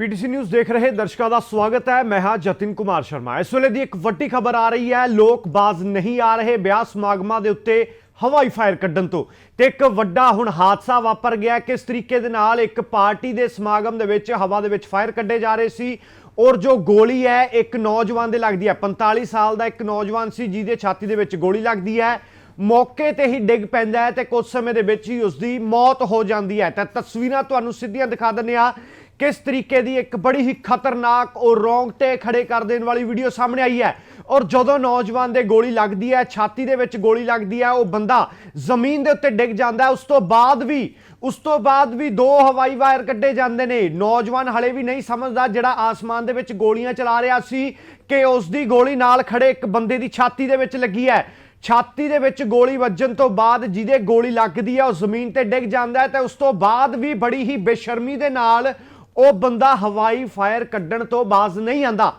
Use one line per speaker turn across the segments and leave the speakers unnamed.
PTC news ਦੇਖ ਰਹੇ ਦਰਸ਼ਕਾਂ ਦਾ ਸਵਾਗਤ ਹੈ। ਮੈਂ ਹਾਂ ਜਤਿਨ ਕੁਮਾਰ ਸ਼ਰਮਾ। ਇਸ ਵੇਲੇ ਦੀ ਇੱਕ ਵੱਡੀ ਖਬਰ ਆ ਰਹੀ ਹੈ। ਲੋਕ ਬਾਜ਼ ਨਹੀਂ ਆ ਰਹੇ। ਵਿਆਹ ਸਮਾਗਮਾਂ ਦੇ ਉੱਤੇ ਹਵਾਈ ਫਾਇਰ ਕੱਢਣ ਤੋਂ। ਤੇ ਇੱਕ ਵੱਡਾ ਹੁਣ ਹਾਦਸਾ ਵਾਪਰ ਗਿਆ ਕਿਸ ਤਰੀਕੇ ਦੇ ਨਾਲ ਇੱਕ ਪਾਰਟੀ ਦੇ ਸਮਾਗਮ ਦੇ ਵਿੱਚ ਹਵਾ ਦੇ ਵਿੱਚ ਫਾਇਰ ਕੱਢੇ ਜਾ ਰਹੇ ਸੀ? ਔਰ ਜੋ ਗੋਲੀ ਹੈ, ਇੱਕ ਨੌਜਵਾਨ ਦੇ ਲੱਗਦੀ ਹੈ। 45 ਸਾਲ ਦਾ ਇੱਕ ਨੌਜਵਾਨ ਸੀ, ਜਿਹਦੇ ਛਾਤੀ ਦੇ ਵਿੱਚ ਗੋਲੀ ਲੱਗਦੀ ਹੈ। ਮੌਕੇ ਤੇ ਹੀ ਡਿੱਗ ਪੈਂਦਾ ਹੈ ਤੇ ਕੁਝ ਸਮੇਂ ਦੇ ਵਿੱਚ ਹੀ ਉਸ ਦੀ ਮੌਤ ਹੋ ਜਾਂਦੀ ਹੈ। ਤਾਂ ਤਸਵੀਰਾਂ ਤੁਹਾਨੂੰ ਸਿੱਧੀਆਂ ਦਿਖਾ ਦਿੰਦੇ ਆ ਕਿਸ ਤਰੀਕੇ ਦੀ ਇੱਕ ਬੜੀ ਹੀ ਖਤਰਨਾਕ ਔਰ ਰੋਂਗਟੇ ਖੜੇ ਕਰ ਦੇਣ ਵਾਲੀ ਵੀਡੀਓ ਸਾਹਮਣੇ ਆਈ ਹੈ। ਔਰ ਜਦੋਂ ਨੌਜਵਾਨ ਦੇ ਗੋਲੀ ਲੱਗਦੀ ਹੈ, ਛਾਤੀ ਦੇ ਵਿੱਚ ਗੋਲੀ ਲੱਗਦੀ ਹੈ, ਉਹ ਬੰਦਾ ਜ਼ਮੀਨ ਦੇ ਉੱਤੇ ਡਿੱਗ ਜਾਂਦਾ ਹੈ। ਉਸ ਤੋਂ ਬਾਅਦ ਵੀ, ਉਸ ਤੋਂ ਬਾਅਦ ਵੀ ਦੋ ਹਵਾਈ ਵਾਇਰ ਕੱਢੇ ਜਾਂਦੇ ਨੇ। ਨੌਜਵਾਨ ਹਲੇ ਵੀ ਨਹੀਂ ਸਮਝਦਾ ਜਿਹੜਾ ਆਸਮਾਨ ਦੇ ਵਿੱਚ ਗੋਲੀਆਂ ਚਲਾ ਰਿਹਾ ਸੀ ਕਿ ਉਸ ਦੀ ਗੋਲੀ ਨਾਲ ਖੜੇ ਇੱਕ ਬੰਦੇ ਦੀ ਛਾਤੀ ਦੇ ਵਿੱਚ ਲੱਗੀ ਹੈ। ਛਾਤੀ ਦੇ ਵਿੱਚ ਗੋਲੀ ਵੱਜਣ ਤੋਂ ਬਾਅਦ ਜਿਹਦੇ ਗੋਲੀ ਲੱਗਦੀ ਹੈ, ਉਹ ਜ਼ਮੀਨ ਤੇ ਡਿੱਗ ਜਾਂਦਾ ਹੈ। ਤੇ ਉਸ ਤੋਂ ਬਾਅਦ ਵੀ ਬੜੀ ਹੀ ਬੇਸ਼ਰਮੀ ਦੇ ਨਾਲ ਉਹ ਬੰਦਾ ਹਵਾਈ ਫਾਇਰ ਕੱਢਣ ਤੋਂ ਬਾਜ਼ ਨਹੀਂ ਆਂਦਾ।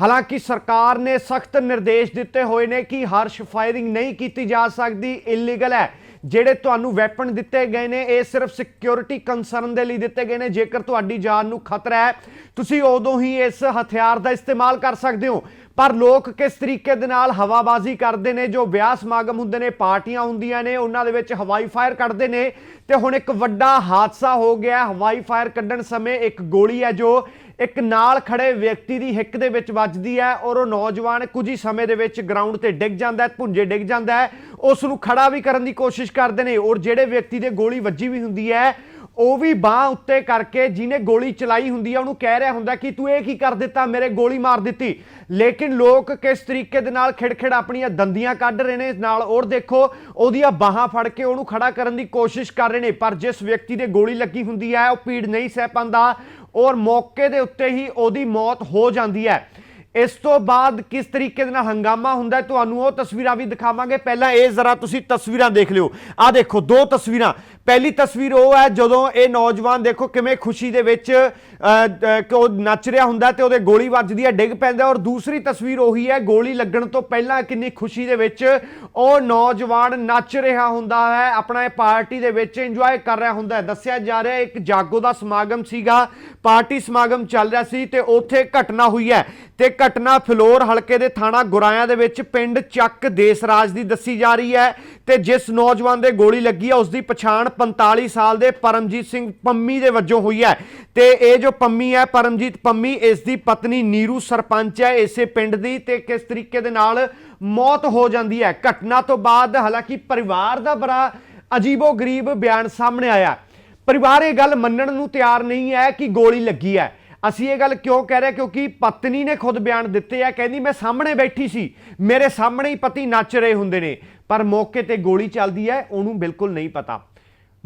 ਹਾਲਾਂਕਿ ਸਰਕਾਰ ਨੇ ਸਖਤ ਨਿਰਦੇਸ਼ ਦਿੱਤੇ ਹੋਏ ਨੇ ਕਿ ਹਰਸ਼ ਫਾਇਰਿੰਗ ਨਹੀਂ ਕੀਤੀ ਜਾ ਸਕਦੀ, ਇਲੀਗਲ ਹੈ। ਜਿਹੜੇ ਤੁਹਾਨੂੰ ਵੈਪਨ ਦਿੱਤੇ ਗਏ ਨੇ, ਇਹ ਸਿਰਫ ਸਿਕਿਉਰਿਟੀ ਕੰਸਰਨ ਦੇ ਲਈ ਦਿੱਤੇ ਗਏ ਨੇ। ਜੇਕਰ ਤੁਹਾਡੀ ਜਾਨ ਨੂੰ ਖਤਰਾ ਹੈ, ਤੁਸੀਂ ਉਦੋਂ ਹੀ ਇਸ ਹਥਿਆਰ ਦਾ ਇਸਤੇਮਾਲ ਕਰ ਸਕਦੇ ਹੋ। ਪਰ ਲੋਕ ਕਿਸ ਤਰੀਕੇ ਦੇ ਨਾਲ ਹਵਾਬਾਜ਼ੀ ਕਰਦੇ ਨੇ, ਜੋ ਵਿਆਹ ਸਮਾਗਮ ਹੁੰਦੇ ਨੇ, ਪਾਰਟੀਆਂ ਹੁੰਦੀਆਂ ਨੇ, ਉਹਨਾਂ ਦੇ ਵਿੱਚ ਹਵਾਈ ਫਾਇਰ ਕੱਢਦੇ ਨੇ। ਤੇ ਹੁਣ ਇੱਕ ਵੱਡਾ ਹਾਦਸਾ ਹੋ ਗਿਆ ਹਵਾਈ ਫਾਇਰ ਕੱਢਣ ਸਮੇਂ ਇੱਕ ਗੋਲੀ ਹੈ, ਜੋ ਇੱਕ ਨਾਲ ਖੜੇ ਵਿਅਕਤੀ ਦੀ ਹਿੱਕ ਦੇ ਵਿੱਚ ਵੱਜਦੀ ਹੈ ਔਰ ਉਹ ਨੌਜਵਾਨ ਕੁਝ ਹੀ ਸਮੇਂ ਦੇ ਵਿੱਚ ਗਰਾਊਂਡ ਤੇ ਡਿੱਗ ਜਾਂਦਾ ਹੈ, ਭੁੰਜੇ ਡਿੱਗ ਜਾਂਦਾ ਹੈ। ਉਸ ਨੂੰ ਖੜਾ ਵੀ ਕਰਨ ਦੀ ਕੋਸ਼ਿਸ਼ ਕਰਦੇ ਨੇ ਔਰ ਜਿਹੜੇ ਵਿਅਕਤੀ ਦੇ ਗੋਲੀ ਵੱਜੀ ਵੀ ਹੁੰਦੀ ਹੈ ਉਹ ਵੀ ਬਾਹ ਉੱਤੇ ਕਰਕੇ ਜਿਹਨੇ ਗੋਲੀ ਚਲਾਈ ਹੁੰਦੀ ਹੈ ਉਹਨੂੰ ਕਹਿ ਰਿਹਾ ਹੁੰਦਾ ਕਿ ਤੂੰ ਇਹ ਕੀ ਕਰ ਦਿੱਤਾ, ਮੇਰੇ ਗੋਲੀ ਮਾਰ ਦਿੱਤੀ। ਲੇਕਿਨ ਲੋਕ ਕਿਸ ਤਰੀਕੇ ਦੇ ਨਾਲ ਖਿੜਖਿੜ ਆਪਣੀਆਂ ਦੰਦੀਆਂ ਕੱਢ ਰਹੇ ਨੇ, ਨਾਲ ਔਰ ਦੇਖੋ, ਉਹਦੀਆਂ ਬਾਹਾਂ ਫੜ ਕੇ ਉਹਨੂੰ ਖੜਾ ਕਰਨ ਦੀ ਕੋਸ਼ਿਸ਼ ਕਰ ਰਹੇ ਨੇ, ਪਰ ਜਿਸ ਵਿਅਕਤੀ ਦੇ ਗੋਲੀ ਲੱਗੀ ਹੁੰਦੀ ਹੈ ਉਹ ਪੀੜ ਨਹੀਂ ਸਹਿ ਪਾਉਂਦਾ ਔਰ ਮੌਕੇ ਦੇ ਉੱਤੇ ਹੀ ਉਹਦੀ ਮੌਤ ਹੋ ਜਾਂਦੀ ਹੈ ਇਸ ਤੋਂ ਬਾਅਦ ਕਿਸ ਤਰੀਕੇ ਦੇ ਨਾਲ ਹੰਗਾਮਾ ਹੁੰਦਾ ਤੁਹਾਨੂੰ ਉਹ ਤਸਵੀਰਾਂ ਵੀ ਦਿਖਾਵਾਂਗੇ। ਪਹਿਲਾਂ ਇਹ ਜ਼ਰਾ ਤੁਸੀਂ ਤਸਵੀਰਾਂ ਦੇਖ ਲਿਓ। ਆਹ ਦੇਖੋ, ਦੋ ਤਸਵੀਰਾਂ। ਪਹਿਲੀ ਤਸਵੀਰ ਉਹ ਹੈ ਜਦੋਂ ਇਹ ਨੌਜਵਾਨ ਦੇਖੋ ਕਿਵੇਂ ਖੁਸ਼ੀ ਦੇ ਵਿੱਚ ਉਹ ਨੱਚ ਰਿਹਾ ਹੁੰਦਾ ਤੇ ਉਹਦੇ ਗੋਲੀ ਵੱਜਦੀ ਹੈ, ਡਿੱਗ ਪੈਂਦਾ ਔਰ ਦੂਸਰੀ ਤਸਵੀਰ ਉਹੀ ਹੈ, ਗੋਲੀ ਲੱਗਣ ਤੋਂ ਪਹਿਲਾਂ ਕਿੰਨੀ ਖੁਸ਼ੀ ਦੇ ਵਿੱਚ ਉਹ ਨੌਜਵਾਨ ਨੱਚ ਰਿਹਾ ਹੁੰਦਾ ਹੈ, ਆਪਣਾ ਇਹ ਪਾਰਟੀ ਦੇ ਵਿੱਚ ਇੰਜੋਏ ਕਰ ਰਿਹਾ ਹੁੰਦਾ ਹੈ। ਦੱਸਿਆ ਜਾ ਰਿਹਾ ਇੱਕ ਜਾਗੋ ਦਾ ਸਮਾਗਮ ਸੀਗਾ, ਪਾਰਟੀ ਸਮਾਗਮ ਚੱਲ ਰਿਹਾ ਸੀ ਤੇ ਉੱਥੇ ਘਟਨਾ ਹੋਈ ਹੈ ਤੇ ਘਟਨਾ ਫਲੋਰ ਹਲਕੇ ਦੇ ਥਾਣਾ ਗੁਰਾਇਆ ਦੇ ਵਿੱਚ ਪਿੰਡ ਚੱਕ ਦੇਸਰਾਜ ਦੀ ਦੱਸੀ ਜਾ ਰਹੀ ਹੈ ਤੇ ਜਿਸ ਨੌਜਵਾਨ ਦੇ ਗੋਲੀ ਲੱਗੀ ਹੈ ਉਸ ਦੀ ਪਛਾਣ 45 ਸਾਲ ਦੇ ਪਰਮਜੀਤ ਸਿੰਘ ਪੰਮੀ ਦੇ ਵਜੋਂ ਹੋਈ ਹੈ। ਤੇ ਇਹ ਜੋ ਪੰਮੀ ਹੈ, ਪਰਮਜੀਤ ਪੰਮੀ, ਇਸ ਦੀ ਪਤਨੀ ਨੀਰੂ ਸਰਪੰਚ ਹੈ। ਇਸੇ ਪਿੰਡ ਦੀ ਤੇ ਕਿਸ ਤਰੀਕੇ ਦੇ ਨਾਲ ਮੌਤ ਹੋ ਜਾਂਦੀ ਹੈ। ਘਟਨਾ ਤੋਂ ਬਾਅਦ ਹਾਲਾਂਕਿ ਪਰਿਵਾਰ ਦਾ ਬੜਾ ਅਜੀਬੋ ਗਰੀਬ ਬਿਆਨ ਸਾਹਮਣੇ ਆਇਆ। ਪਰਿਵਾਰ ਇਹ ਗੱਲ ਮੰਨਣ ਨੂੰ ਤਿਆਰ ਨਹੀਂ ਹੈ ਕਿ ਗੋਲੀ ਲੱਗੀ ਹੈ। ਅਸੀਂ ਇਹ ਗੱਲ ਕਿਉਂ ਕਹਿ ਰਹੇ ਕਿਉਂਕਿ ਪਤਨੀ ਨੇ ਖੁਦ ਬਿਆਨ ਦਿੱਤੇ ਆ, ਕਹਿੰਦੀ ਮੈਂ ਸਾਹਮਣੇ ਬੈਠੀ ਸੀ, ਮੇਰੇ ਸਾਹਮਣੇ ਹੀ ਪਤੀ ਨੱਚ ਰਹੇ ਹੁੰਦੇ ਨੇ। ਪਰ ਮੌਕੇ ਤੇ ਗੋਲੀ ਚੱਲਦੀ ਹੈ, ਉਹਨੂੰ ਬਿਲਕੁਲ ਨਹੀਂ ਪਤਾ।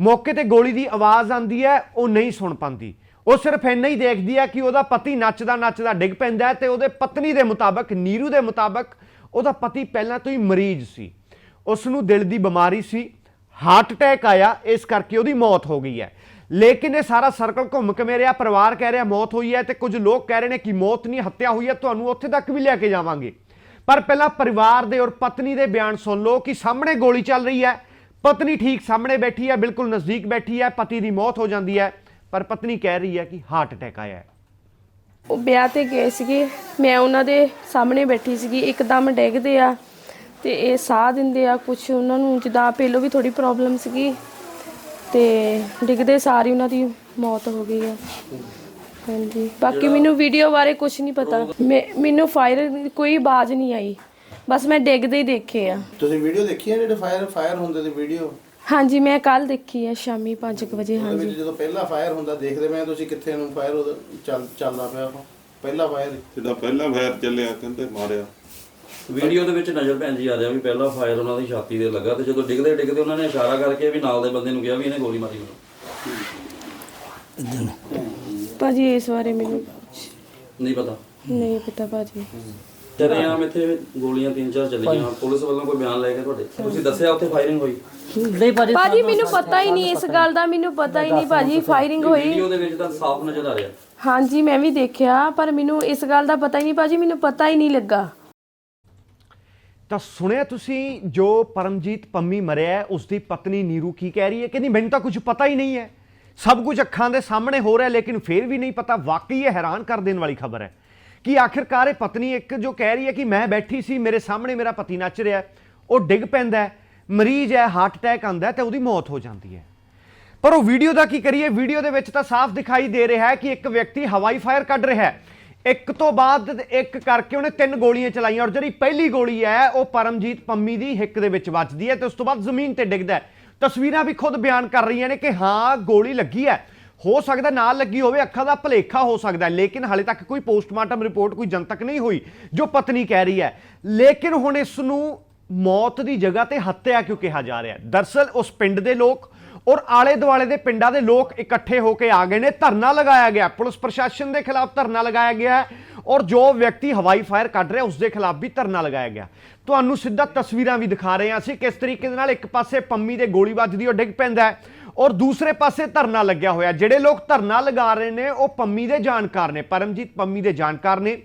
ਮੌਕੇ ਤੇ ਗੋਲੀ ਦੀ ਆਵਾਜ਼ ਆਂਦੀ ਹੈ, ਉਹ ਨਹੀਂ ਸੁਣ ਪਾਉਂਦੀ। ਉਹ ਸਿਰਫ ਇੰਨਾ ਹੀ ਦੇਖਦੀ ਹੈ ਕਿ ਉਹਦਾ ਪਤੀ ਨੱਚਦਾ ਨੱਚਦਾ ਡਿੱਗ ਪੈਂਦਾ ਹੈ ਤੇ ਉਹਦੇ ਪਤਨੀ ਦੇ ਮੁਤਾਬਕ, ਨੀਰੂ ਦੇ ਮੁਤਾਬਕ, ਉਹਦਾ ਪਤੀ ਪਹਿਲਾਂ ਤੋਂ ਹੀ ਮਰੀਜ਼ ਸੀ। ਉਸ ਨੂੰ ਦਿਲ ਦੀ ਬਿਮਾਰੀ ਸੀ, ਹਾਰਟ ਅਟੈਕ ਆਇਆ, ਇਸ ਕਰਕੇ ਉਹਦੀ ਮੌਤ ਹੋ ਗਈ ਹੈ। ਲੇਕਿਨ ਇਹ ਸਾਰਾ ਸਰਕਲ ਘੁੰਮ ਕੇ ਰਿਹਾ ਪਰਿਵਾਰ ਕਹਿ ਰਿਹਾ ਮੌਤ ਹੋਈ ਹੈ ਤੇ ਕੁਝ ਲੋਕ ਕਹਿ ਰਹੇ ਨੇ ਕਿ ਮੌਤ ਨਹੀਂ, ਹੱਤਿਆ ਹੋਈ ਹੈ, ਤੁਹਾਨੂੰ ਉੱਥੇ ਤੱਕ ਵੀ ਲੈ ਕੇ ਜਾਵਾਂਗੇ। ਪਰ ਪਹਿਲਾਂ ਪਰਿਵਾਰ ਦੇ ਔਰ ਪਤਨੀ ਦੇ ਬਿਆਨ ਸੁਣ ਲਓ ਕਿ ਸਾਹਮਣੇ ਗੋਲੀ ਚੱਲ ਰਹੀ ਹੈ ਪਤਨੀ ਠੀਕ ਸਾਹਮਣੇ ਬੈਠੀ ਹੈ ਬਿਲਕੁਲ ਨਜ਼ਦੀਕ ਬੈਠੀ ਹੈ ਪਤੀ ਦੀ ਮੌਤ ਹੋ ਜਾਂਦੀ ਹੈ ਪਰ ਪਤਨੀ ਕਹਿ ਰਹੀ ਹੈ ਕਿ ਹਾਰਟ ਅਟੈਕ ਆਇਆ ਹੈ।
ਉਹ ਵਿਆਹ ਤੇ ਗਏ ਸੀਗੇ। ਮੈਂ ਉਹਨਾਂ ਦੇ ਸਾਹਮਣੇ ਬੈਠੀ ਸੀਗੀ ਇੱਕਦਮ ਡਿੱਗਦੇ ਆ ਤੇ ਇਹ ਸਾਹ ਦਿੰਦੇ ਆ ਕੁਝ ਉਹਨਾਂ ਨੂੰ ਜਿੱਦਾਂ ਪਹਿਲੋਂ ਵੀ ਥੋੜੀ ਪ੍ਰੋਬਲਮ ਸੀਗੀ ਤੇ ਡਿੱਗਦੇ ਸਾਰੀ ਉਹਨਾਂ ਦੀ ਮੌਤ ਹੋ ਗਈ ਆ। ਹਾਂਜੀ। ਬਾਕੀ ਮੈਨੂੰ ਵੀਡੀਓ ਬਾਰੇ ਕੁਝ ਨਹੀਂ ਪਤਾ। ਮੈਂ- ਮੈਨੂੰ ਫਾਇਰ ਕੋਈ ਆਵਾਜ਼ ਨਹੀਂ ਆਈ। ਬਸ ਮੈਂ ਡਿੱਗਦੇ ਹੀ ਦੇਖੇ ਆ।
ਤੁਸੀਂ ਵੀਡੀਓ ਦੇਖੀ ਹੈ ਜਿਹੜੇ ਫਾਇਰ ਫਾਇਰ ਹੁੰਦੇ ਦੀ ਵੀਡੀਓ
ਹਾਂਜੀ ਮੈਂ ਕੱਲ ਦੇਖੀ ਆ ਸ਼ਾਮੀ 5 ਵਜੇ
ਉਹਦੇ
ਹਾਂਜੀ।
ਵਿੱਚ ਜਦੋਂ ਪਹਿਲਾ ਫਾਇਰ ਹੁੰਦਾ ਦੇਖਦੇ ਮੈਂ ਤੁਸੀਂ ਕਿੱਥੇ ਨੂੰ ਫਾਇਰ ਚੱਲ ਚੱਲਦਾ ਪਿਆ ਉਹ। ਪਹਿਲਾ ਫਾਇਰ
ਜਿਹੜਾ ਪਹਿਲਾ ਫਾਇਰ ਚੱਲਿਆ ਕਹਿੰਦੇ ਮਾਰਿਆ।
ਵੀਡੀਓ ਦੇ ਵਿੱਚ ਨਜ਼ਰ ਭੈਣ ਜੀ ਆ ਰਿਹਾ ਵੀ ਪਹਿਲਾ ਫਾਇਰ ਉਹਨਾਂ ਦੀ ਛਾਤੀ ਤੇ ਲੱਗਾ ਤੇ ਜਦੋਂ ਡਿੱਗਦੇ ਡਿੱਗਦੇ ਉਹਨਾਂ ਨੇ ਇਸ਼ਾਰਾ ਕਰਕੇ ਵੀ ਨਾਲ ਦੇ ਬੰਦੇ ਨੂੰ ਕਿਹਾ ਵੀ ਇਹਨੇ ਗੋਲੀ ਮਾਰੀ ਮੈਨੂੰ
ਭਾਜੀ ਇਸ ਬਾਰੇ ਮੈਨੂੰ ਕੁਛ
ਨਹੀਂ ਪਤਾ।
ਨਹੀਂ ਪਤਾ ਭਾਜੀ।
ਚਰੇਆਮ ਇੱਥੇ ਗੋਲੀਆਂ ਤਿੰਨ ਚਾਰ ਚੱਲੀਆਂ। ਪੁਲਿਸ ਵੱਲੋਂ ਕੋਈ ਬਿਆਨ ਲੈ ਕੇ ਤੁਹਾਡੇ? ਤੁਸੀਂ ਦੱਸਿਆ ਉੱਥੇ ਫਾਇਰਿੰਗ ਹੋਈ?
ਨਹੀਂ ਭਾਜੀ
ਭਾਜੀ ਮੈਨੂੰ ਪਤਾ ਹੀ ਨਹੀਂ ਇਸ ਗੱਲ ਦਾ ਮੈਨੂੰ ਪਤਾ ਹੀ ਨਹੀਂ। ਭਾਜੀ ਫਾਇਰਿੰਗ ਹੋਈ।
ਵੀਡੀਓ ਦੇ ਵਿੱਚ ਤਾਂ ਸਾਫ਼ ਨਜ਼ਰ ਆ ਰਿਹਾ।
ਹਾਂਜੀ ਮੈਂ ਵੀ ਦੇਖਿਆ ਪਰ ਮੈਨੂੰ ਇਸ ਗੱਲ ਦਾ ਪਤਾ ਹੀ ਨਹੀਂ ਭਾਜੀ ਮੈਨੂੰ ਪਤਾ ਹੀ ਨਹੀਂ ਲੱਗਾ।
ਤਾਂ ਸੁਣਿਆ ਤੁਸੀਂ ਜੋ ਪਰਮਜੀਤ ਪੰਮੀ ਮਰਿਆ ਹੈ, ਉਸ ਦੀ ਪਤਨੀ ਨੀਰੂ ਕੀ ਕਹਿ ਰਹੀ ਹੈ? ਕਹਿੰਦੀ ਮੈਨੂੰ ਤਾਂ ਕੁਝ ਪਤਾ ਹੀ ਨਹੀਂ ਹੈ। ਸਭ ਕੁਝ ਅੱਖਾਂ ਦੇ ਸਾਹਮਣੇ ਹੋ ਰਿਹਾ ਲੇਕਿਨ ਫਿਰ ਵੀ ਨਹੀਂ ਪਤਾ। ਵਾਕਈ ਇਹ ਹੈਰਾਨ ਕਰ ਦੇਣ ਵਾਲੀ ਖਬਰ ਹੈ। ਕਿ ਆਖਿਰਕਾਰ ਇਹ ਪਤਨੀ ਇੱਕ ਜੋ ਕਹਿ ਰਹੀ ਹੈ ਕਿ ਮੈਂ ਬੈਠੀ ਸੀ, ਮੇਰੇ ਸਾਹਮਣੇ ਮੇਰਾ ਪਤੀ ਨੱਚ ਰਿਹਾ ਉਹ ਡਿੱਗ ਪੈਂਦਾ ਮਰੀਜ਼ ਹੈ ਹਾਰਟ ਅਟੈਕ ਆਉਂਦਾ ਹੈ ਤੇ ਉਹਦੀ ਮੌਤ ਹੋ ਜਾਂਦੀ ਹੈ। ਪਰ ਉਹ ਵੀਡੀਓ ਦਾ ਕੀ ਕਰੀਏ? ਵੀਡੀਓ ਦੇ ਵਿੱਚ ਤਾਂ ਸਾਫ਼ ਦਿਖਾਈ ਦੇ ਰਿਹਾ ਹੈ ਕਿ ਇੱਕ ਵਿਅਕਤੀ ਹਵਾਈ ਫਾਇਰ ਕੱਢ ਰਿਹਾ ਹੈ। ਇੱਕ ਤੋਂ ਬਾਅਦ ਇੱਕ ਕਰਕੇ ਉਹਨੇ ਤਿੰਨ ਗੋਲੀਆਂ ਚਲਾਈਆਂ ਔਰ ਜਿਹੜੀ ਪਹਿਲੀ ਗੋਲੀ ਹੈ, ਉਹ ਪਰਮਜੀਤ ਪੰਮੀ ਦੀ ਹਿੱਕ ਦੇ ਵਿੱਚ ਵੱਜਦੀ ਹੈ ਤੇ ਉਸ ਤੋਂ ਬਾਅਦ ਜ਼ਮੀਨ ਤੇ ਡਿੱਗਦਾ ਹੈ। ਤਸਵੀਰਾਂ ਵੀ ਖੁਦ ਬਿਆਨ ਕਰ ਰਹੀਆਂ ਨੇ ਕਿ ਹਾਂ, ਗੋਲੀ ਲੱਗੀ ਹੈ। ਹੋ ਸਕਦਾ ਨਾਲ ਲੱਗੀ ਹੋਵੇ, ਅੱਖਾਂ ਦਾ ਭਲੇਖਾ ਹੋ ਸਕਦਾ ਲੇਕਿਨ ਹਾਲੇ ਤੱਕ ਕੋਈ ਪੋਸਟਮਾਰਟਮ ਰਿਪੋਰਟ, ਕੋਈ ਜਨਤਕ ਨਹੀਂ ਹੋਈ ਜੋ ਪਤਨੀ ਕਹਿ ਰਹੀ ਹੈ। ਲੇਕਿਨ ਹੁਣ ਇਸ ਨੂੰ ਮੌਤ ਦੀ ਜਗ੍ਹਾ ਤੇ ਹੱਤਿਆ ਕਿਉਂ ਕਿਹਾ ਜਾ ਰਿਹਾ ਹੈ? ਦਰਸਲ ਉਸ ਪਿੰਡ ਦੇ ਲੋਕ ਔਰ ਆਲੇ ਦੁਆਲੇ ਦੇ ਪਿੰਡਾਂ ਦੇ ਲੋਕ ਇਕੱਠੇ ਹੋ ਕੇ ਆ ਗਏ ਨੇ। ਧਰਨਾ ਲਗਾਇਆ ਗਿਆ ਪੁਲਿਸ ਪ੍ਰਸ਼ਾਸਨ ਦੇ ਖਿਲਾਫ ਧਰਨਾ ਲਗਾਇਆ ਗਿਆ ਔਰ ਜੋ ਵਿਅਕਤੀ ਹਵਾਈ ਫਾਇਰ ਕੱਢ ਰਿਹਾ ਉਸ ਦੇ ਖਿਲਾਫ ਵੀ ਧਰਨਾ ਲਗਾਇਆ ਗਿਆ। ਤੁਹਾਨੂੰ ਸਿੱਧਾ ਤਸਵੀਰਾਂ ਵੀ ਦਿਖਾ ਰਹੇ ਹਾਂ ਅਸੀਂ ਕਿਸ ਤਰੀਕੇ ਦੇ ਨਾਲ ਇੱਕ ਪਾਸੇ ਪੰਮੀ ਦੇ ਗੋਲੀਬਾਜ਼ ਦੀ ਉਹ ਡਿੱਗ ਪੈਂਦਾ ਹੈ ਔਰ ਦੂਸਰੇ ਪਾਸੇ ਧਰਨਾ ਲੱਗਿਆ ਹੋਇਆ। ਜਿਹੜੇ ਲੋਕ ਧਰਨਾ ਲਗਾ ਰਹੇ ਨੇ, ਉਹ ਪੰਮੀ ਦੇ ਜਾਣਕਾਰ ਨੇ, ਪਰਮਜੀਤ ਪੰਮੀ ਦੇ ਜਾਣਕਾਰ ਨੇ।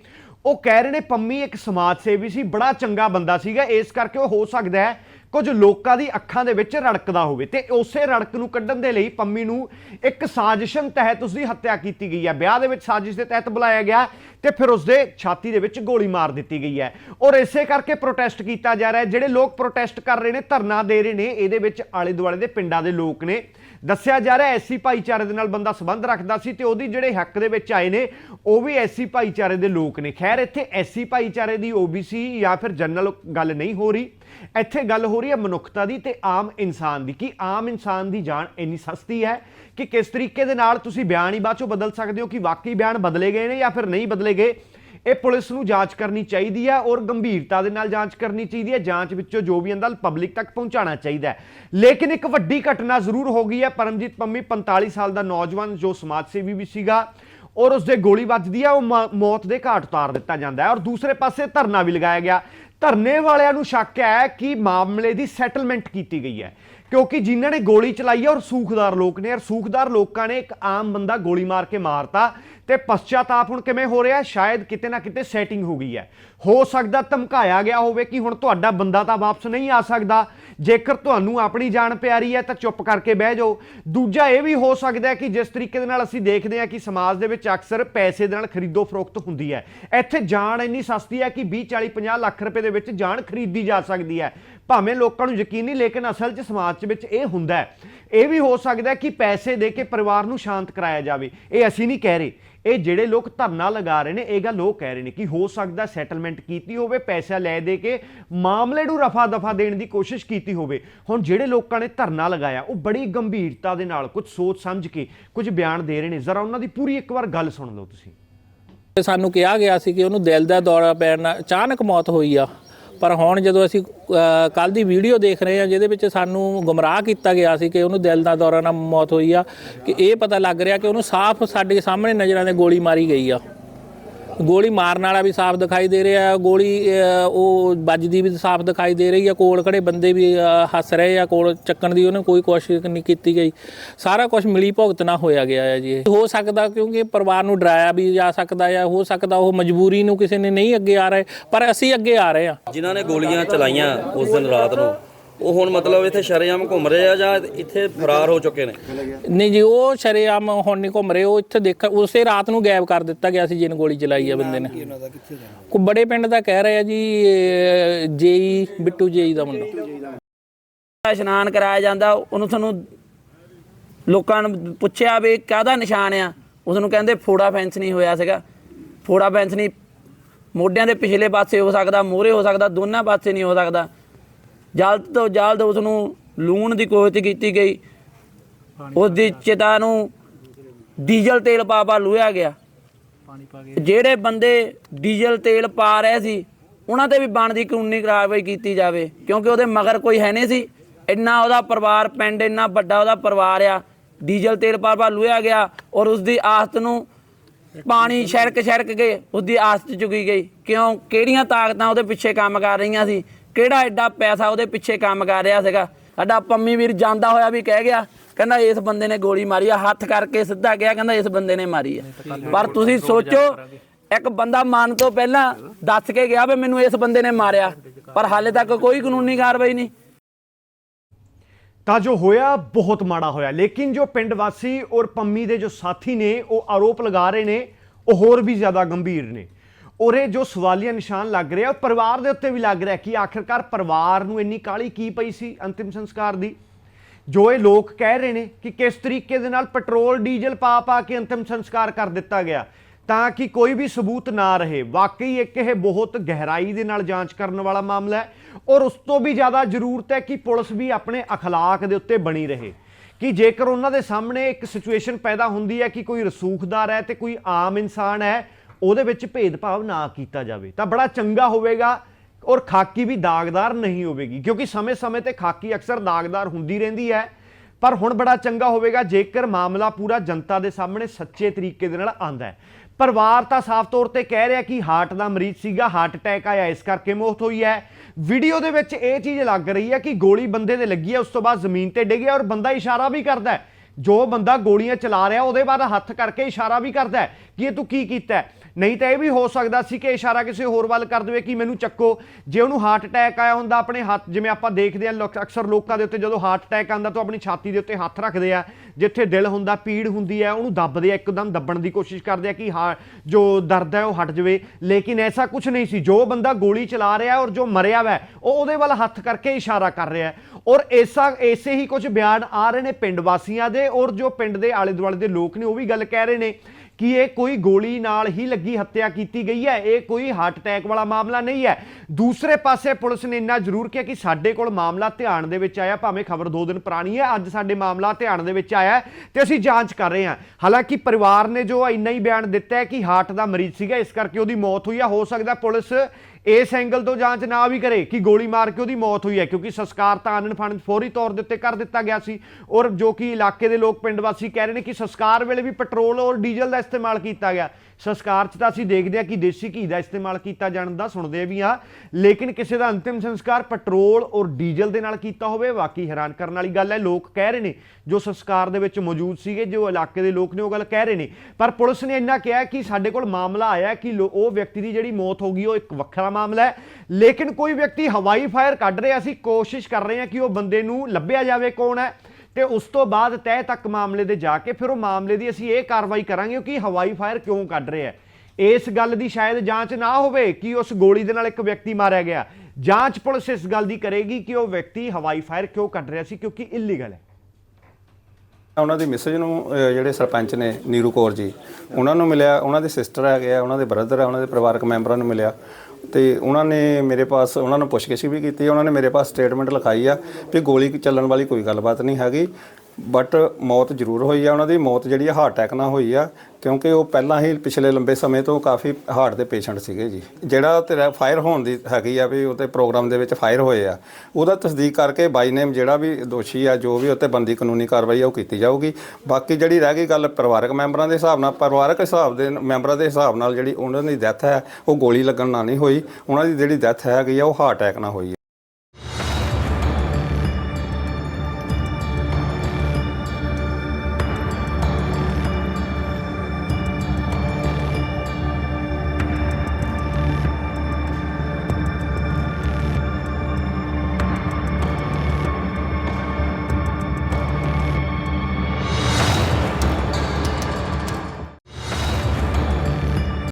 ਉਹ ਕਹਿ ਰਹੇ ਨੇ, ਪੰਮੀ ਇੱਕ ਸਮਾਜ ਸੇਵੀ ਸੀ, ਬੜਾ ਚੰਗਾ ਬੰਦਾ ਸੀਗਾ। ਇਸ ਕਰਕੇ ਉਹ ਹੋ ਸਕਦਾ ਹੈ ਕੁਝ ਲੋਕਾਂ ਦੀ ਅੱਖਾਂ ਦੇ ਵਿੱਚ ਰੜਕਦਾ ਹੋਵੇ ਤੇ ਉਸੇ ਰੜਕ ਨੂੰ ਕੱਢਣ ਦੇ ਲਈ ਪੰਮੀ ਨੂੰ ਇੱਕ ਸਾਜ਼ਿਸ਼ਨ ਤਹਿਤ ਉਸ ਦੀ ਹੱਤਿਆ ਕੀਤੀ ਗਈ ਹੈ। ਵਿਆਹ ਦੇ ਵਿੱਚ ਸਾਜ਼ਿਸ਼ ਦੇ ਤਹਿਤ ਬੁਲਾਇਆ ਗਿਆ ਤੇ ਫਿਰ ਉਸ ਦੇ ਛਾਤੀ ਦੇ ਵਿੱਚ ਗੋਲੀ ਮਾਰ ਦਿੱਤੀ ਗਈ ਹੈ। ਔਰ ਇਸੇ ਕਰਕੇ ਪ੍ਰੋਟੈਸਟ ਕੀਤਾ ਜਾ ਰਿਹਾ ਹੈ। ਜਿਹੜੇ ਲੋਕ ਪ੍ਰੋਟੈਸਟ ਕਰ ਰਹੇ ਨੇ, ਧਰਨਾ ਦੇ ਰਹੇ ਨੇ, ਇਹਦੇ ਵਿੱਚ ਆਲੇ ਦੁਆਲੇ ਦੇ ਪਿੰਡਾਂ ਦੇ ਲੋਕ ਨੇ। ਦੱਸਿਆ ਜਾ ਰਿਹਾ ਐਸੀ ਭਾਈਚਾਰੇ ਦੇ ਨਾਲ ਬੰਦਾ ਸੰਬੰਧ ਰੱਖਦਾ ਸੀ ਤੇ ਉਹਦੀ ਜਿਹੜੇ ਹੱਕ ਦੇ ਵਿੱਚ ਆਏ ਨੇ, ਉਹ ਵੀ ਐਸੀ ਭਾਈਚਾਰੇ ਦੇ ਲੋਕ ਨੇ। ਖੈਰ, ਇੱਥੇ ਐਸੀ ਭਾਈਚਾਰੇ ਦੀ ਓਬੀਸੀ ਜਾਂ ਫਿਰ ਜਨਰਲ ਗੱਲ ਨਹੀਂ ਹੋ ਰਹੀ। ਇੱਥੇ ਗੱਲ ਹੋ ਰਹੀ ਹੈ ਮਨੁੱਖਤਾ ਦੀ ਤੇ ਆਮ ਇਨਸਾਨ ਦੀ। ਕਿ ਆਮ ਇਨਸਾਨ ਦੀ ਜਾਨ ਇੰਨੀ ਸਸਤੀ ਹੈ ਕਿ ਕਿਸ ਤਰੀਕੇ ਦੇ ਨਾਲ ਤੁਸੀਂ ਬਿਆਨ ਹੀ ਬਾਅਦ ਚੋਂ ਬਦਲ ਸਕਦੇ ਹੋ ਕਿ ਵਾਕਈ ਬਿਆਨ ਬਦਲੇ ਗਏ ਨੇ ਜਾਂ ਫਿਰ ਨਹੀਂ ਬਦਲੇ ਗਏ? ਇਹ ਪੁਲਿਸ ਨੂੰ ਜਾਂਚ ਕਰਨੀ ਚਾਹੀਦੀ ਹੈ ਔਰ ਗੰਭੀਰਤਾ ਦੇ ਨਾਲ ਜਾਂਚ ਕਰਨੀ ਚਾਹੀਦੀ ਹੈ। ਜਾਂਚ ਵਿੱਚੋਂ ਜੋ ਵੀ ਅੰਦਰ ਪਬਲਿਕ ਤੱਕ ਪਹੁੰਚਾਉਣਾ ਚਾਹੀਦਾ ਹੈ। ਲੇਕਿਨ ਇੱਕ ਵੱਡੀ ਘਟਨਾ ਜ਼ਰੂਰ ਹੋ ਗਈ ਹੈ। ਪਰਮਜੀਤ ਪੰਮੀ 45 ਸਾਲ ਦਾ ਨੌਜਵਾਨ ਜੋ ਸਮਾਜ ਸੇਵੀ ਵੀ ਸੀਗਾ ਔਰ ਉਸ ਦੇ ਗੋਲੀ ਵੱਜਦੀ ਹੈ, ਉਹ ਮੌ- ਮੌਤ ਦੇ ਘਾਟ ਉਤਾਰ ਦਿੱਤਾ ਜਾਂਦਾ ਹੈ। ਔਰ ਦੂਸਰੇ ਪਾਸੇ ਧਰਨਾ ਵੀ ਲਗਾਇਆ ਗਿਆ। ਧਰਨੇ ਵਾਲਿਆਂ ਨੂੰ ਸ਼ੱਕ ਹੈ ਕਿ ਮਾਮਲੇ ਦੀ ਸੈਟਲਮੈਂਟ ਕੀਤੀ ਗਈ ਹੈ। ਕਿਉਂਕਿ ਜਿਨ੍ਹਾਂ ਨੇ ਗੋਲੀ ਚਲਾਈ ਹੈ ਔਰ ਸੂਖਦਾਰ ਲੋਕ ਨੇ, ਔਰ ਸੂਖਦਾਰ ਲੋਕਾਂ ਨੇ ਇੱਕ ਆਮ ਬੰਦਾ ਗੋਲੀ ਮਾਰ ਕੇ ਮਾਰਤਾ। ਤੇ ਪਛਤਾਪ ਹੁਣ ਕਿਵੇਂ ਹੋ ਰਿਹਾ? ਸ਼ਾਇਦ ਕਿਤੇ ਨਾ ਕਿਤੇ ਸੈਟਿੰਗ ਹੋ ਗਈ ਹੈ। ਹੋ ਸਕਦਾ ਧਮਕਾਇਆ ਗਿਆ ਹੋਵੇ ਕਿ ਹੁਣ ਤੁਹਾਡਾ ਬੰਦਾ ਤਾਂ ਵਾਪਸ ਨਹੀਂ ਆ ਸਕਦਾ। ਜੇਕਰ ਤੁਹਾਨੂੰ ਆਪਣੀ ਜਾਨ ਪਿਆਰੀ ਹੈ ਤਾਂ ਚੁੱਪ ਕਰਕੇ ਬਹਿ ਜਾਓ। ਦੂਜਾ ਇਹ ਵੀ ਹੋ ਸਕਦਾ ਹੈ ਕਿ ਜਿਸ ਤਰੀਕੇ ਦੇ ਨਾਲ ਅਸੀਂ ਦੇਖਦੇ ਹਾਂ ਕਿ ਸਮਾਜ ਦੇ ਵਿੱਚ ਅਕਸਰ ਪੈਸੇ ਦੇ ਨਾਲ ਖਰੀਦੋ ਫਰੋਖਤ ਹੁੰਦੀ ਹੈ। ਇੱਥੇ ਜਾਨ ਇੰਨੀ ਸਸਤੀ ਹੈ ਕਿ 20 40 50 ਲੱਖ ਰੁਪਏ ਦੇ ਵਿੱਚ ਜਾਨ ਖਰੀਦੀ ਜਾ ਸਕਦੀ ਹੈ। ਭਾਵੇਂ ਲੋਕਾਂ ਨੂੰ ਯਕੀਨ ਨਹੀਂ, ਲੇਕਿਨ ਅਸਲ 'ਚ ਸਮਾਜ 'ਚ ਵਿੱਚ ਇਹ ਹੁੰਦਾ ਹੈ। ਇਹ ਵੀ ਹੋ ਸਕਦਾ ਕਿ ਪੈਸੇ ਦੇ ਕੇ ਪਰਿਵਾਰ ਨੂੰ ਸ਼ਾਂਤ ਕਰਾਇਆ ਜਾਵੇ। ਇਹ ਅਸੀਂ ਨਹੀਂ ਕਹਿ ਰਹੇ। ਇਹ ਜਿਹੜੇ ਲੋਕ ਧਰਨਾ ਲਗਾ ਰਹੇ ਨੇ, ਇਹ ਗੱਲ ਉਹ ਕਹਿ ਰਹੇ ਨੇ ਕਿ ਹੋ ਸਕਦਾ ਸੈਟਲਮੈਂਟ ਕੀਤੀ ਹੋਵੇ, ਪੈਸਾ ਲੈ ਦੇ ਕੇ ਮਾਮਲੇ ਨੂੰ ਰਫਾ ਦਫਾ ਦੇਣ ਦੀ ਕੋਸ਼ਿਸ਼ ਕੀਤੀ ਹੋਵੇ। ਹੁਣ ਜਿਹੜੇ ਲੋਕਾਂ ਨੇ ਧਰਨਾ ਲਗਾਇਆ, ਉਹ ਬੜੀ ਗੰਭੀਰਤਾ ਦੇ ਨਾਲ, ਕੁਝ ਸੋਚ ਸਮਝ ਕੇ, ਕੁਝ ਬਿਆਨ ਦੇ ਰਹੇ ਨੇ। ਜ਼ਰਾ ਉਹਨਾਂ ਦੀ ਪੂਰੀ ਇੱਕ ਵਾਰ ਗੱਲ ਸੁਣ ਲਓ ਤੁਸੀਂ।
ਸਾਨੂੰ ਕਿਹਾ ਗਿਆ ਸੀ ਕਿ ਉਹਨੂੰ ਦਿਲ ਦਾ ਦੌਰਾ ਪੈਣ ਨਾਲ ਅਚਾਨਕ ਮੌਤ ਹੋਈ ਆ। ਪਰ ਹੁਣ ਜਦੋਂ ਅਸੀਂ ਕੱਲ ਦੀ ਵੀਡੀਓ ਦੇਖ ਰਹੇ ਹਾਂ, ਜਿਹਦੇ ਵਿੱਚ ਸਾਨੂੰ ਗੁੰਮਰਾਹ ਕੀਤਾ ਗਿਆ ਸੀ ਕਿ ਉਹਨੂੰ ਦਿਲ ਦਾ ਦੌਰਾ ਨਾਲ ਮੌਤ ਹੋਈ ਆ, ਕਿ ਇਹ ਪਤਾ ਲੱਗ ਰਿਹਾ ਕਿ ਉਹਨੂੰ ਸਾਫ਼ ਸਾਡੇ ਸਾਹਮਣੇ ਨਜ਼ਰਾਂ ਦੇ ਗੋਲੀ ਮਾਰੀ ਗਈ ਆ। ਗੋਲੀ ਮਾਰਨ ਵਾਲਾ ਵੀ ਸਾਫ਼ ਦਿਖਾਈ ਦੇ ਰਿਹਾ, ਗੋਲੀ ਉਹ ਵੱਜਦੀ ਵੀ ਸਾਫ਼ ਦਿਖਾਈ ਦੇ ਰਹੀ ਹੈ ਕੋਲ ਖੜੇ ਬੰਦੇ ਵੀ ਹੱਸ ਰਹੇ ਆ, ਕੋਲ ਚੱਕਣ ਦੀ ਉਹਨੇ ਕੋਈ ਕੋਸ਼ਿਸ਼ ਨਹੀਂ ਕੀਤੀ ਗਈ। ਸਾਰਾ ਕੁਝ ਮਿਲੀ ਭੁਗਤ ਨਾਲ ਹੋਇਆ ਗਿਆ ਹੈ ਜੀ ਹੋ ਸਕਦਾ ਕਿਉਂਕਿ ਪਰਿਵਾਰ ਨੂੰ ਡਰਾਇਆ ਵੀ ਜਾ ਸਕਦਾ ਆ, ਹੋ ਸਕਦਾ ਉਹ ਮਜਬੂਰੀ ਨੂੰ ਕਿਸੇ ਨੇ ਨਹੀਂ ਅੱਗੇ ਆ ਰਹੇ, ਪਰ ਅਸੀਂ ਅੱਗੇ ਆ ਰਹੇ ਆ।
ਜਿਨ੍ਹਾਂ ਨੇ ਗੋਲੀਆਂ ਚਲਾਈਆਂ ਉਸ ਦਿਨ ਰਾਤ ਨੂੰ ਉਹ ਹੁਣ ਮਤਲਬ ਇੱਥੇ ਸ਼ਰੇਆਮ ਘੁੰਮ ਰਹੇ ਆ ਜਾਂ ਇੱਥੇ ਫਰਾਰ ਹੋ ਚੁੱਕੇ ਨੇ?
ਨਹੀਂ ਜੀ ਉਹ ਸ਼ਰੇਆਮ ਹੁਣ ਨਹੀਂ ਘੁੰਮ ਰਹੇ ਉਹ ਇੱਥੇ ਦੇਖ ਉਸੇ ਰਾਤ ਨੂੰ ਗਾਇਬ ਕਰ ਦਿੱਤਾ ਗਿਆ ਸੀ ਜਿਹਨ ਗੋਲੀ ਚਲਾਈ ਆ ਬੰਦੇ ਨੇ। ਕੋ ਬੜੇ ਪਿੰਡ ਦਾ ਕਹਿ ਰਿਹਾ ਜੀ ਜੇਈ ਬਿੱਟੂ ਜੇਈ ਦਾ ਮੁੰਡਾ।
ਇਸ਼ਨਾਨ ਕਰਾਇਆ ਜਾਂਦਾ ਉਹਨੂੰ ਤੁਹਾਨੂੰ ਲੋਕਾਂ ਨੂੰ ਪੁੱਛਿਆ ਵੀ ਕਾਹਦਾ ਨਿਸ਼ਾਨ ਆ? ਉਸ ਨੂੰ ਕਹਿੰਦੇ ਫੋੜਾ ਫੈਂਸ ਨਹੀਂ ਹੋਇਆ ਸੀਗਾ। ਫੋੜਾ ਫੈਂਸ ਨਹੀਂ ਮੋਢਿਆਂ ਦੇ ਪਿਛਲੇ ਪਾਸੇ ਹੋ ਸਕਦਾ ਮੋਹਰੇ ਹੋ ਸਕਦਾ ਦੋਨਾਂ ਪਾਸੇ ਨਹੀਂ ਹੋ ਸਕਦਾ। ਜਲਦ ਤੋਂ ਜਲਦ ਉਸ ਨੂੰ ਲੂਣ ਦੀ ਕੋਸ਼ਿਸ਼ ਕੀਤੀ ਗਈ। ਉਸ ਦੀ ਚਿਤਾ ਨੂੰ ਡੀਜ਼ਲ ਤੇਲ ਪਾ ਪਾ ਲੂਇਆ ਗਿਆ। ਜਿਹੜੇ ਬੰਦੇ ਡੀਜ਼ਲ ਤੇਲ ਪਾ ਰਹੇ ਸੀ ਉਹਨਾਂ ਤੇ ਵੀ ਬਣਦੀ ਕਾਨੂੰਨੀ ਕਾਰਵਾਈ ਕੀਤੀ ਜਾਵੇ ਕਿਉਂਕਿ ਉਹਦੇ ਮਗਰ ਕੋਈ ਹੈ ਨਹੀਂ ਸੀ। ਇੰਨਾ ਉਹਦਾ ਪਰਿਵਾਰ ਪਿੰਡ ਇੰਨਾ ਵੱਡਾ ਉਹਦਾ ਪਰਿਵਾਰ ਆ ਡੀਜ਼ਲ ਤੇਲ ਪਾ ਪਾ ਲੁਇਆ ਗਿਆ ਔਰ ਉਸ ਦੀ ਆਸਤ ਨੂੰ ਪਾਣੀ ਛਿੜਕ ਛਿੜਕ ਕੇ ਉਸ ਦੀ ਆਸਤ ਚੁਗੀ ਗਈ। ਕਿਉਂ? ਕਿਹੜੀਆਂ ਤਾਕਤਾਂ ਉਹਦੇ ਪਿੱਛੇ ਕੰਮ ਕਰ ਰਹੀਆਂ ਸੀ? ਕਿਹੜਾ ਐਡਾ ਪੈਸਾ ਉਹਦੇ ਪਿੱਛੇ ਕੰਮ ਕਰ ਰਿਹਾ ਸੀਗਾ? ਸਾਡਾ ਪੰਮੀ ਵੀਰ ਜਾਂਦਾ ਹੋਇਆ ਵੀ ਕਹਿ ਗਿਆ ਕਹਿੰਦਾ ਇਸ ਬੰਦੇ ਨੇ ਗੋਲੀ ਮਾਰੀ ਆ ਹੱਥ ਕਰਕੇ ਸਿੱਧਾ ਗਿਆ ਕਹਿੰਦਾ ਇਸ ਬੰਦੇ ਨੇ ਮਾਰੀ ਆ। ਪਰ ਤੁਸੀਂ ਸੋਚੋ ਇੱਕ ਬੰਦਾ ਮਰਨ ਤੋਂ ਪਹਿਲਾਂ ਦੱਸ ਕੇ ਗਿਆ ਵੀ ਮੈਨੂੰ ਇਸ ਬੰਦੇ ਨੇ ਮਾਰਿਆ ਪਰ ਹਾਲੇ ਤੱਕ ਕੋਈ ਕਾਨੂੰਨੀ ਕਾਰਵਾਈ ਨਹੀਂ।
ਤਾਂ ਜੋ ਹੋਇਆ ਬਹੁਤ ਮਾੜਾ ਹੋਇਆ। ਲੇਕਿਨ ਜੋ ਪਿੰਡ ਵਾਸੀ ਔਰ ਪੰਮੀ ਦੇ ਜੋ ਸਾਥੀ ਨੇ ਉਹ ਆਰੋਪ ਲਗਾ ਰਹੇ ਨੇ ਉਹ ਹੋਰ ਵੀ ਜ਼ਿਆਦਾ ਗੰਭੀਰ ਨੇ। ਔਰ ਇਹ ਜੋ ਸਵਾਲੀਆ ਨਿਸ਼ਾਨ ਲੱਗ ਰਿਹਾ, ਉਹ ਪਰਿਵਾਰ ਦੇ ਉੱਤੇ ਵੀ ਲੱਗ ਰਿਹਾ। ਕਿ ਆਖਿਰਕਾਰ ਪਰਿਵਾਰ ਨੂੰ ਇੰਨੀ ਕਾਲੀ ਕੀ ਪਈ ਸੀ ਅੰਤਿਮ ਸੰਸਕਾਰ ਦੀ? ਜੋ ਇਹ ਲੋਕ ਕਹਿ ਰਹੇ ਨੇ ਕਿ ਕਿਸ ਤਰੀਕੇ ਦੇ ਨਾਲ ਪੈਟਰੋਲ, ਡੀਜ਼ਲ ਪਾ ਪਾ ਕੇ ਅੰਤਿਮ ਸੰਸਕਾਰ ਕਰ ਦਿੱਤਾ ਗਿਆ, ਤਾਂ ਕਿ ਕੋਈ ਵੀ ਸਬੂਤ ਨਾ ਰਹੇ। ਵਾਕਈ ਇੱਕ ਇਹ ਬਹੁਤ ਗਹਿਰਾਈ ਦੇ ਨਾਲ ਜਾਂਚ ਕਰਨ ਵਾਲਾ ਮਾਮਲਾ ਹੈ ਔਰ ਉਸ ਤੋਂ ਵੀ ਜ਼ਿਆਦਾ ਜ਼ਰੂਰਤ ਹੈ ਕਿ ਪੁਲਿਸ ਵੀ ਆਪਣੇ ਅਖਲਾਕ ਦੇ ਉੱਤੇ ਬਣੀ ਰਹੇ। ਕਿ ਜੇਕਰ ਉਹਨਾਂ ਦੇ ਸਾਹਮਣੇ ਇੱਕ ਸਿਚੁਏਸ਼ਨ ਪੈਦਾ ਹੁੰਦੀ ਹੈ ਕਿ ਕੋਈ ਰਸੂਖਦਾਰ ਹੈ ਤੇ ਕੋਈ ਆਮ ਇਨਸਾਨ ਹੈ ਉਹਦੇ ਵਿੱਚ ਭੇਦਭਾਵ ਨਾ ਕੀਤਾ ਜਾਵੇ, ਤਾਂ ਬੜਾ ਚੰਗਾ ਹੋਵੇਗਾ ਔਰ ਖਾਕੀ ਵੀ ਦਾਗਦਾਰ ਨਹੀਂ ਹੋਵੇਗੀ, ਕਿਉਂਕਿ ਸਮੇਂ-ਸਮੇਂ ਤੇ ਖਾਕੀ ਅਕਸਰ ਦਾਗਦਾਰ ਹੁੰਦੀ ਰਹਿੰਦੀ ਹੈ। ਪਰ ਹੁਣ ਬੜਾ ਚੰਗਾ ਹੋਵੇਗਾ ਜੇਕਰ ਮਾਮਲਾ ਪੂਰਾ ਜਨਤਾ ਦੇ ਸਾਹਮਣੇ ਸੱਚੇ ਤਰੀਕੇ ਦੇ ਨਾਲ ਆਂਦਾ ਹੈ। ਪਰਿਵਾਰ ਤਾਂ ਸਾਫ਼ ਤੌਰ ਤੇ ਕਹਿ ਰਿਹਾ ਕਿ ਹਾਰਟ ਦਾ ਮਰੀਜ਼ ਸੀਗਾ, ਹਾਰਟ ਅਟੈਕ ਆਇਆ, ਇਸ ਕਰਕੇ ਮੌਤ ਹੋਈ ਹੈ। ਵੀਡੀਓ ਦੇ ਵਿੱਚ ਇਹ ਚੀਜ਼ ਲੱਗ ਰਹੀ ਹੈ ਕਿ ਗੋਲੀ ਬੰਦੇ ਦੇ ਲੱਗੀ ਹੈ, ਉਸ ਤੋਂ ਬਾਅਦ ਜ਼ਮੀਨ ਤੇ ਡਿੱਗਿਆ ਔਰ ਬੰਦਾ ਇਸ਼ਾਰਾ ਵੀ ਕਰਦਾ ਹੈ। ਜੋ ਬੰਦਾ ਗੋਲੀਆਂ ਚਲਾ ਰਿਹਾ, ਉਹਦੇ ਬਾਅਦ ਹੱਥ ਕਰਕੇ ਇਸ਼ਾਰਾ ਵੀ ਕਰਦਾ ਹੈ ਕਿ ਇਹ ਤੂੰ ਕੀ ਕੀਤਾ ਨਹੀਂ ਤਾਂ ਇਹ ਵੀ ਹੋ ਸਕਦਾ ਸੀ ਕਿ ਇਸ਼ਾਰਾ ਕਿਸੇ ਹੋਰ ਵੱਲ ਕਰ ਦੇਵੇ ਕਿ ਮੈਨੂੰ ਚੱਕੋ। ਜੇ ਉਹਨੂੰ ਹਾਰਟ ਅਟੈਕ ਆਇਆ ਹੁੰਦਾ ਆਪਣੇ ਹੱਥ, ਜਿਵੇਂ ਆਪਾਂ ਦੇਖਦੇ ਆ ਲੋਕ ਅਕਸਰ ਲੋਕਾਂ ਦੇ ਉੱਤੇ ਜਦੋਂ ਹਾਰਟ ਅਟੈਕ ਆਉਂਦਾ ਤਾਂ ਆਪਣੀ ਛਾਤੀ ਦੇ ਉੱਤੇ ਹੱਥ ਰੱਖਦੇ ਆ, ਜਿੱਥੇ ਦਿਲ ਹੁੰਦਾ, ਪੀੜ ਹੁੰਦੀ ਹੈ, ਉਹਨੂੰ ਦੱਬਦੇ ਆ, ਇੱਕਦਮ ਦੱਬਣ ਦੀ ਕੋਸ਼ਿਸ਼ ਕਰਦੇ ਆ ਕਿ ਹਾਂ, ਜੋ ਦਰਦ ਹੈ ਉਹ ਹਟ ਜਾਵੇ। ਲੇਕਿਨ ਐਸਾ ਕੁਝ ਨਹੀਂ ਸੀ। ਜੋ ਬੰਦਾ ਗੋਲੀ ਚਲਾ ਰਿਹਾ ਔਰ ਜੋ ਮਰਿਆ ਵਾ, ਉਹ ਉਹਦੇ ਵੱਲ ਹੱਥ ਕਰਕੇ ਇਸ਼ਾਰਾ ਕਰ ਰਿਹਾ ਔਰ ਐਸਾ ਐਸੇ ਹੀ ਕੁਝ ਬਿਆਨ ਆ ਰਹੇ ਨੇ ਪਿੰਡ ਵਾਸੀਆਂ ਦੇ ਔਰ ਜੋ ਪਿੰਡ ਦੇ ਆਲੇ ਦੁਆਲੇ ਦੇ ਲੋਕ ਨੇ, ਉਹ ਵੀ ਗੱਲ ਕਹਿ ਰਹੇ ਨੇ ਕਿ ਇਹ ਕੋਈ ਗੋਲੀ ਨਾਲ ਹੀ ਲੱਗੀ ਹੱਤਿਆ ਕੀਤੀ ਗਈ ਹੈ? ਇਹ ਕੋਈ ਹਾਰਟ ਅਟੈਕ ਵਾਲਾ ਮਾਮਲਾ ਨਹੀਂ ਹੈ। ਦੂਸਰੇ ਪਾਸੇ ਪੁਲਿਸ ਨੇ ਇੰਨਾ ਜ਼ਰੂਰ ਕਿਹਾ ਕਿ ਸਾਡੇ ਕੋਲ ਮਾਮਲਾ ਧਿਆਨ ਦੇ ਵਿੱਚ ਆਇਆ, ਭਾਵੇਂ ਖਬਰ 2 ਦਿਨ ਪੁਰਾਣੀ ਹੈ, ਅੱਜ ਸਾਡੇ ਮਾਮਲਾ ਧਿਆਨ ਦੇ ਵਿੱਚ ਆਇਆ ਹੈ ਤੇ ਅਸੀਂ ਜਾਂਚ ਕਰ ਰਹੇ ਹਾਂ। ਹਾਲਾਂਕਿ ਪਰਿਵਾਰ ਨੇ ਜੋ ਇੰਨਾ ਹੀ ਬਿਆਨ ਦਿੱਤਾ ਹੈ ਕਿ ਹਾਰਟ ਦਾ ਮਰੀਜ਼ ਸੀਗਾ, ਇਸ ਕਰਕੇ ਉਹਦੀ ਮੌਤ ਹੋਈ ਹੈ। ਹੋ ਸਕਦਾ ਪੁਲਿਸ ਇਸ ਐਂਗਲ ਤੋਂ ਜਾਂਚ ਨਾ ਵੀ ਕਰੇ ਕਿ ਗੋਲੀ ਮਾਰ ਕੇ ਉਹਦੀ ਮੌਤ ਹੋਈ ਹੈ, ਕਿਉਂਕਿ ਸੰਸਕਾਰ ਤਾਂ ਆਨਨ ਫਾਨਨ ਫੌਰੀ ਤੌਰ ਦੇ ਉੱਤੇ ਕਰ ਦਿੱਤਾ ਗਿਆ ਸੀ। ਔਰ ਜੋ ਕਿ ਇਲਾਕੇ ਦੇ ਲੋਕ ਪਿੰਡ ਵਾਸੀ ਕਹਿ ਰਹੇ ਨੇ ਕਿ ਸੰਸਕਾਰ ਵੇਲੇ ਵੀ ਪੈਟਰੋਲ ਔਰ ਡੀਜ਼ਲ ਦਾ ਇਸਤੇਮਾਲ ਕੀਤਾ ਗਿਆ। ਸੰਸਕਾਰ 'ਚ ਤਾਂ ਅਸੀਂ ਦੇਖਦੇ ਹਾਂ ਕਿ ਦੇਸੀ ਘੀ ਦਾ ਇਸਤੇਮਾਲ ਕੀਤਾ ਜਾਣ ਦਾ ਸੁਣਦੇ ਵੀ ਆ ਲੇਕਿਨ ਕਿਸੇ ਦਾ ਅੰਤਿਮ ਸੰਸਕਾਰ ਪੈਟਰੋਲ ਔਰ ਡੀਜ਼ਲ ਦੇ ਨਾਲ ਕੀਤਾ ਹੋਵੇ, ਵਾਕਈ ਹੈਰਾਨ ਕਰਨ ਵਾਲੀ ਗੱਲ ਹੈ। ਲੋਕ ਕਹਿ ਰਹੇ ਨੇ, ਜੋ ਸੰਸਕਾਰ ਦੇ ਵਿੱਚ ਮੌਜੂਦ ਸੀਗੇ, ਜੋ ਇਲਾਕੇ ਦੇ ਲੋਕ ਨੇ ਉਹ ਗੱਲ ਕਹਿ ਰਹੇ ਨੇ। ਪਰ ਪੁਲਿਸ ਨੇ ਇੰਨਾ ਕਿਹਾ ਕਿ ਸਾਡੇ ਕੋਲ ਮਾਮਲਾ ਆਇਆ ਕਿ ਲੋ- ਉਹ ਵਿਅਕਤੀ ਦੀ ਜਿਹੜੀ ਮੌਤ ਹੋ ਗਈ, ਉਹ ਇੱਕ ਵੱਖਰਾ ਮਾਮਲਾ ਹੈ। ਲੇਕਿਨ ਕੋਈ ਵਿਅਕਤੀ ਹਵਾਈ ਫਾਇਰ ਕੱਢ ਰਿਹਾ ਅਸੀਂ ਕੋਸ਼ਿਸ਼ ਕਰ ਰਹੇ ਹਾਂ ਕਿ ਉਹ ਬੰਦੇ ਨੂੰ ਲੱਭਿਆ ਜਾਵੇ ਕੌਣ ਹੈ। ਤੇ ਉਸ ਤੋਂ ਬਾਅਦ ਤਹਿ ਤੱਕ ਮਾਮਲੇ ਦੇ ਜਾ ਕੇ ਫਿਰ ਉਹ ਮਾਮਲੇ ਦੀ ਅਸੀਂ ਇਹ ਕਾਰਵਾਈ ਕਰਾਂਗੇ ਕਿ ਹਵਾਈ ਫਾਇਰ ਕਿਉਂ ਕੱਢ ਰਿਹਾ ਹੈ। ਇਸ ਗੱਲ ਦੀ ਸ਼ਾਇਦ ਜਾਂਚ ਨਾ ਹੋਵੇ ਕਿ ਉਸ ਗੋਲੀ ਦੇ ਨਾਲ ਇੱਕ ਵਿਅਕਤੀ ਮਾਰਿਆ ਗਿਆ। ਜਾਂਚ ਪੁਲਿਸ ਇਸ ਗੱਲ ਦੀ ਕਰੇਗੀ ਕਿ ਉਹ ਵਿਅਕਤੀ ਹਵਾਈ ਫਾਇਰ ਕਿਉਂ ਕੱਢ ਰਿਹਾ ਸੀ, ਕਿਉਂਕਿ ਇਲੀਗਲ ਹੈ।
ਉਹਨਾਂ ਦੇ ਮਿਸਜ ਨੂੰ ਜਿਹੜੇ ਸਰਪੰਚ ਨੇ, ਨੀਰੂ ਕੌਰ ਜੀ, ਉਹਨਾਂ ਨੂੰ ਮਿਲਿਆ, ਉਹਨਾਂ ਦੇ ਸਿਸਟਰ ਹੈਗੇ ਆ, ਉਹਨਾਂ ਦੇ ਬ੍ਰਦਰ ਆ, ਉਹਨਾਂ ਦੇ ਪਰਿਵਾਰਕ ਮੈਂਬਰਾਂ ਨੂੰ ਮਿਲਿਆ। ਤੇ ਉਹਨਾਂ ਨੇ ਮੇਰੇ ਪਾਸ, ਉਹਨਾਂ ਨੂੰ ਪੁੱਛਗਿੱਛ ਵੀ ਕੀਤੀ, ਉਹਨਾਂ ਨੇ ਮੇਰੇ ਪਾਸ ਸਟੇਟਮੈਂਟ ਲਿਖਾਈ ਆ ਵੀ ਗੋਲੀ ਚੱਲਣ ਵਾਲੀ ਕੋਈ ਗੱਲਬਾਤ ਨਹੀਂ ਹੈਗੀ। ਬਟ ਮੌਤ ਜ਼ਰੂਰ ਹੋਈ ਆ ਉਹਨਾਂ ਦੀ। ਮੌਤ ਜਿਹੜੀ ਆ ਹਾਰਟ ਅਟੈਕ ਨਾਲ ਹੋਈ ਆ, ਕਿਉਂਕਿ ਉਹ ਪਹਿਲਾਂ ਹੀ ਪਿਛਲੇ ਲੰਬੇ ਸਮੇਂ ਤੋਂ ਕਾਫੀ ਹਾਰਟ ਦੇ ਪੇਸ਼ੈਂਟ ਸੀਗੇ ਜੀ। ਜਿਹੜਾ ਤੇਰਾ ਫਾਇਰ ਹੋਣ ਦੀ ਹੈਗੀ ਆ ਵੀ ਉਹਤੇ ਪ੍ਰੋਗਰਾਮ ਦੇ ਵਿੱਚ ਫਾਇਰ ਹੋਏ ਆ, ਉਹਦਾ ਤਸਦੀਕ ਕਰਕੇ ਬਾਈ ਨੇਮ ਜਿਹੜਾ ਵੀ ਦੋਸ਼ੀ ਆ, ਜੋ ਵੀ ਉੱਤੇ ਬੰਦੀ ਕਾਨੂੰਨੀ ਕਾਰਵਾਈ ਆ, ਉਹ ਕੀਤੀ ਜਾਊਗੀ। ਬਾਕੀ ਜਿਹੜੀ ਰਹਿ ਗਈ ਗੱਲ ਪਰਿਵਾਰਕ ਮੈਂਬਰਾਂ ਦੇ ਹਿਸਾਬ ਨਾਲ, ਪਰਿਵਾਰਕ ਹਿਸਾਬ ਦੇ ਮੈਂਬਰਾਂ ਦੇ ਹਿਸਾਬ ਨਾਲ ਜਿਹੜੀ ਉਹਨਾਂ ਦੀ ਡੈਥ ਹੈ, ਉਹ ਗੋਲੀ ਲੱਗਣ ਨਾਲ ਨਹੀਂ ਹੋਈ। ਉਹਨਾਂ ਦੀ ਜਿਹੜੀ ਡੈਥ ਹੈਗੀ ਆ, ਉਹ ਹਾਰਟ ਅਟੈਕ ਨਾਲ ਹੋਈ ਆ।